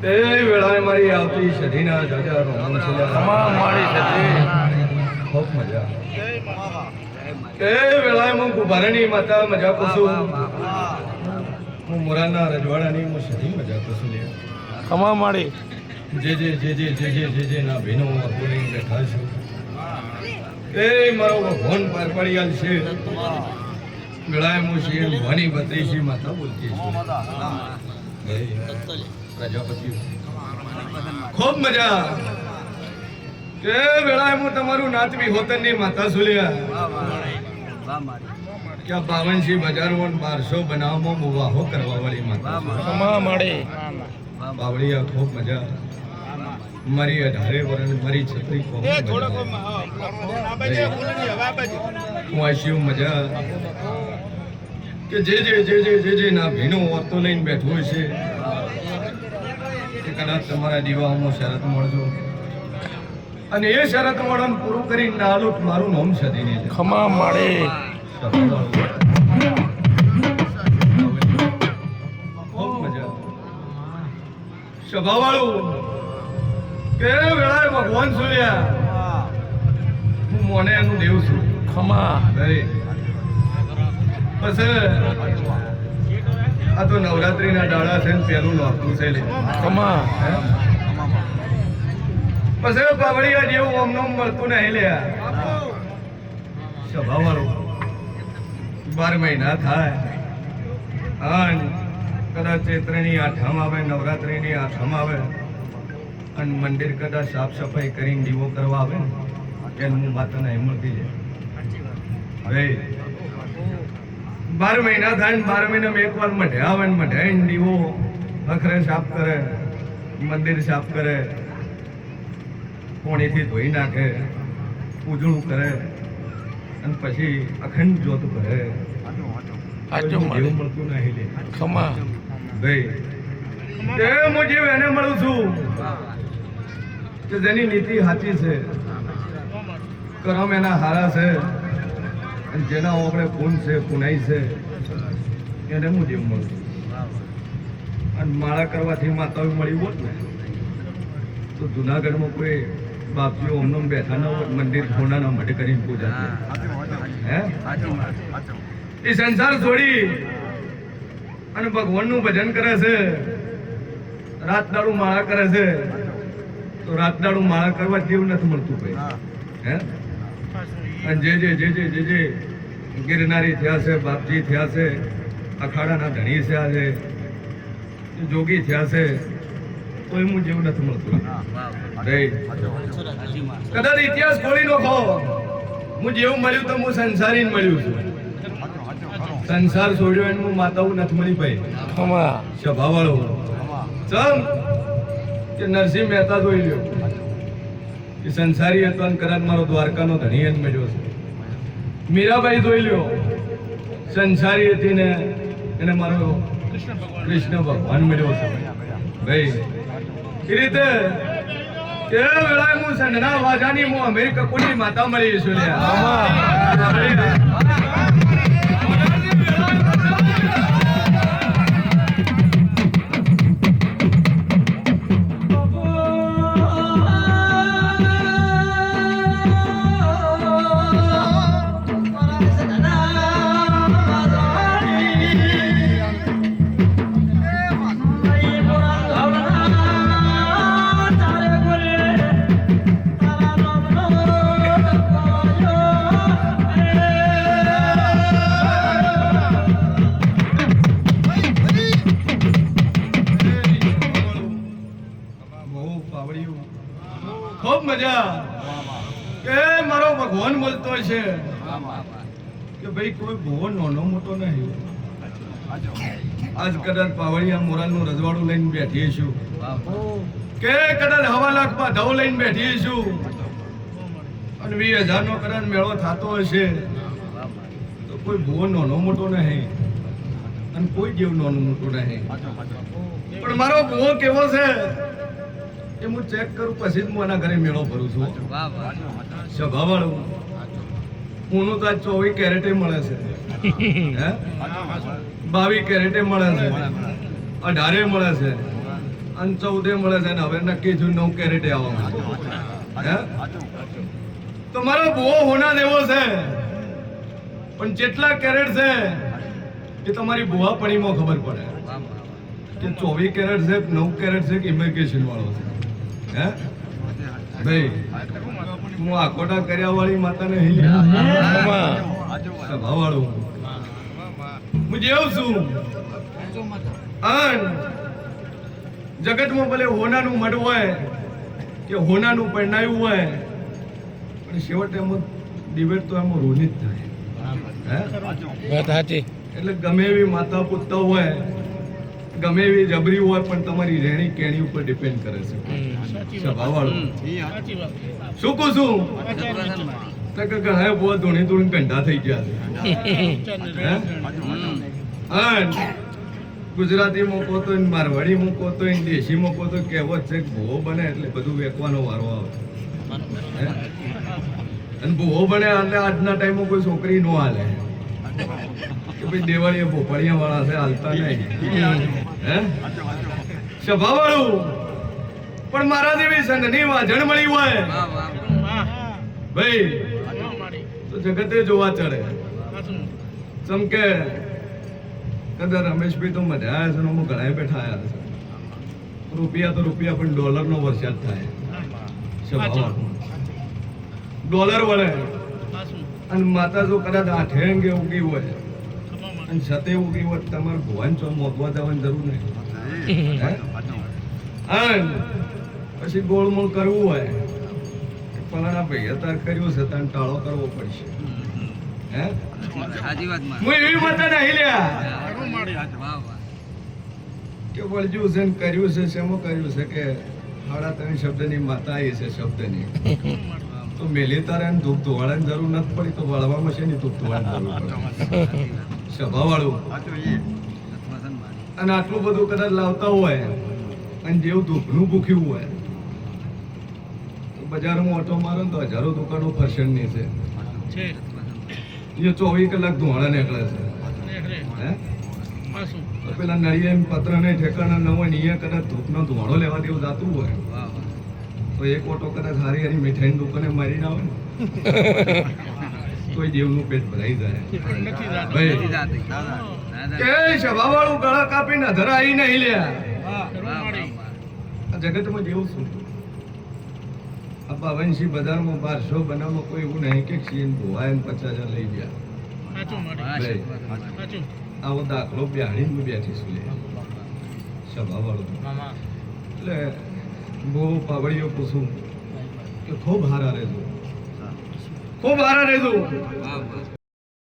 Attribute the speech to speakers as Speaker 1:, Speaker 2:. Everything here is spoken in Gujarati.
Speaker 1: તે વેળાએ મારી આવતી સધીના જાજા ખૂબ મજા તે વેળાએ હું કુભારની માતા મજા કુસું હું મોરાના રજવાડાની હું મજા કુસું લે જે જે જે જે જે જે જે ના ભીનો બેઠા છું એ મારો ભગવાન પાર છે. વેળાએ હું શિવ ભવાની બત્રીસી માતા બોલતી છું. પ્રજાપતિ. ખૂબ મજા. એ વેળાએ હું તમારું નાતવી હોતનની માતા સુલિયા ક્યાં બાવનસી બજારો અને બારસો બનાવમાં મુવાહો કરવા વાળી માતા બાવળિયા ખૂબ મજા. મારી અઢારે વરણ મારી છત્રી હું આશી મજા કે જે જે જે જે જે જે ના ભીનો વર્તો લઈને બેઠો હોય છે એ કદાચ તમારા દીવામાં શરત મળજો અને એ શરત મળવાનું પૂરું કરીને નાલુટ મારું નામ સદીને છે
Speaker 2: ખમા માડી
Speaker 1: ખૂબ મજા સ્વભાવવાળું કે વેળાએ ભગવાન સુર્યા. હું મોને એનું દેવ છું.
Speaker 2: ખમા.
Speaker 1: પછી આ તો નવરાત્રીના દાડા છે ને પેલું નોખું છે
Speaker 2: ખમા?
Speaker 1: પછી પાવડિયા જેવું ઓમ નોમ મળતું નહીં લ્યા સ્વભાવવાળું બાર મહિના થાય. અને કદાચ ચૈત્રની આઠમ આવે નવરાત્રિની આઠમ આવે. અને મંદિર કદાચ સાફ સફાઈ કરીને દીવો કરવા આવે ને એનું હું માતાના મળતી જાય હવે બાર મહિના થાય ને બાર મહિનામાં એક વાર મઢે આવે ને મઢે દીવો અખરે સાફ કરે મંદિર સાફ કરે પોણીથી ધોઈ નાખે ઉજળું કરે અને પછી અખંડ જોત કરે મળતું નહીં
Speaker 2: ખમા.
Speaker 1: ભાઈ તે હું જીવ એને મળું છું. કે જેની નીતિ સાચી છે. કરમ એના હારા છે. અને જેના આપણે ખૂન છે, ખૂનાઈ છે, એને હું જેમ મળું અને માળા કરવાથી માતાઓ મળી હોત ને, તો જુનાગઢમાં કોઈ બાપજીઓ હમણાં બેઠા ન હોય મંદિર સોનાના માટે કરીને પૂજા. હે? એ સંસાર છોડી અને ભગવાનનું ભજન કરે છે. રાત દાડું માળા કરે છે. તો રાત દાડું માળા કરવા જેવું નથી મળતું ભાઈ. હે. અને જે જે જે જે જે જે ગિરનારી થયા છે બાપજી થયા છે અખાડાના ધણી થયા છે જોગી થયા છે તો એમ જેવું નથી મળતું. કદાચ ઇતિહાસ ખોલી નાખો. હું જેવું મળ્યું તો હું સંસારી મળ્યું છું. સંસાર છોડ્યો એને હું માતાઓ નથી મળી ભાઈ.
Speaker 2: સ્વભાવ
Speaker 1: વાળો ચમ. કે નરસિંહ મહેતા જોઈ લ્યો. કે સંસારી હતો અને કદાચ મારો દ્વારકાનો ધણી જ મળ્યો છે. મીરાબાઈ જોઈ લ્યો. સંસારી હતી ને એને મારો કૃષ્ણ ભગવાન મળ્યો છે. ભાઈ, એ રીતે તે વેળાએ હું સંઘના વાજાની હું અમેરિકા કોની માતા મળી છું મારો મળતો છે કે ભાઈ કોઈ ભવન નાનો મોટો નહીં. આજ કદાચ પાવડિયા મોરાલનું રજવાડું લઈને બેઠીએ છું. કે કદાચ હવા લાખ ધવ લઈને બેઠીએ છું. અને વીસ હજારનો કદાચ મેળો થતો હશે. તો કોઈ ભુવન નાનો મોટો નહીં. અને કોઈ જેવું નાનું મોટું નહીં. પણ મારો ભૂવો કેવો છે? એ હું ચેક કરું પછી જ હું એના ઘરે મેળો ભરું છું. સ્વભાવવાળું ઊનું તો આજ ચોવીસ કેરેટે મળે છે. હે? બાવીસ કેરેટે મળે છે. અઢારે મળે છે. અને ચૌદે મળે છે. ને હવે નક્કી થયું નવ કેરેટે આવવા હે? તો મારો બહુ હોના દેવો છે. પણ જેટલા કેરેટ છે એ તમારી ભુવા પણીમાં ખબર પડે. કે ચોવીસ કેરેટ છે નવ કેરેટ છે કે ઇમિગ્રેશન વાળો છે. હે? ભાઈ હું આકોટા કર્યા વાળી માતાને હું જેવું છું. અન જગતમાં ભલે હોનાનું મઢ હોય કે હોનાનું પરણાયું હોય પણ છેવટે એમાં ડિબેટ તો એમાં રોની જ થાય એટલે ગમે એવી માતા પુત્તા હોય ગમે એવી જબરી હોય પણ તમારી રહેણી કેણી ઉપર ડિપેન્ડ કરે છે. શું કહું છું? ઘણા બહુ ધોણી ધોણી કંઢા થઈ ગયા છે. ગુજરાતી મૂકો તો મારવાડી મૂકો તો દેશી મૂકો તો કહેવત છે ભૂવો બને એટલે બધું વેકવાનો વારો આવે. અને ભૂવો બને એટલે આજના ટાઈમમાં કોઈ છોકરી નો હાલે. કે ભાઈ દેવાળીએ ભોપાળિયા વાળા છે હાલતા નહીં. હે? સભા પણ મારા જેવી સંઘની વાજણ મળી હોય. ભાઈ તો જગતે જોવા ચડે. ચમકે કદાચ રમેશભાઈ તો મજા આવ્યા છે ને હું ઘણા બેઠા આવ્યા છે. રૂપિયા તો રૂપિયા પણ ડોલરનો વરસાદ થાય. ડોલર વળે. અને માતા જો કદાચ આઠે અંગે ઉગી હોય અને છતે ઉગી હોય તમારે ભગવાન ચો મોકવા જવાની જરૂર નહીં? અને પછી ગોળમોળ કરવું હોય. પલાણા ભાઈ અત્યારે કર્યું છે તને ટાળો કરવો પડશે. હે? હું એવી માતા નહીં લ્યા. કે વળજ્યું છે ને કર્યું છે શેમાં કર્યું છે કે સાડા ત્રણ શબ્દની માતા એ છે શબ્દની. તો મેલી તારે એને ધૂપ ધોવાળાની જરૂર નથી પડી તો વળવામાં છે ને ધૂપ પડે? સભાવાળું. અને આટલું બધું કદાચ લાવતા હોય અને જેવું ધૂપનું ભૂખ્યું હોય તો બજારમાં ઓટો મારો તો હજારો દુકાનો ફરશનની છે. એ ચોવીસ કલાક ધોવાડા નીકળે છે. હે? પેલા નળિયા પત્ર ને ઠેકાણા ન હોય ને કદાચ ધૂપનો ધોવાડો લેવા જેવું જાતું હોય. તો એક ઓટો કદાચ હારી અને મીઠાઈની દુકાને મારી ના હોય ને તોય દેવનું પેટ ભરાઈ જાય. ભાઈ કે સભાવાળું ગળા કાપીને આવી નહીં લ્યા જગતમાં જેવું શું? આ પાવનસિંહ બજારમાં બારસો બનાવમાં કોઈ એવું નહીં કે સીન ધોવાય પચાસ હજાર લઈ ગયા. આવો દાખલો બિહાડી હું બેઠી છું લે. સભાવાળું. એટલે બહુ પાવડીઓ પૂછું કે ખૂબ હારા રહેજો. ખૂબ હારા રહેજો.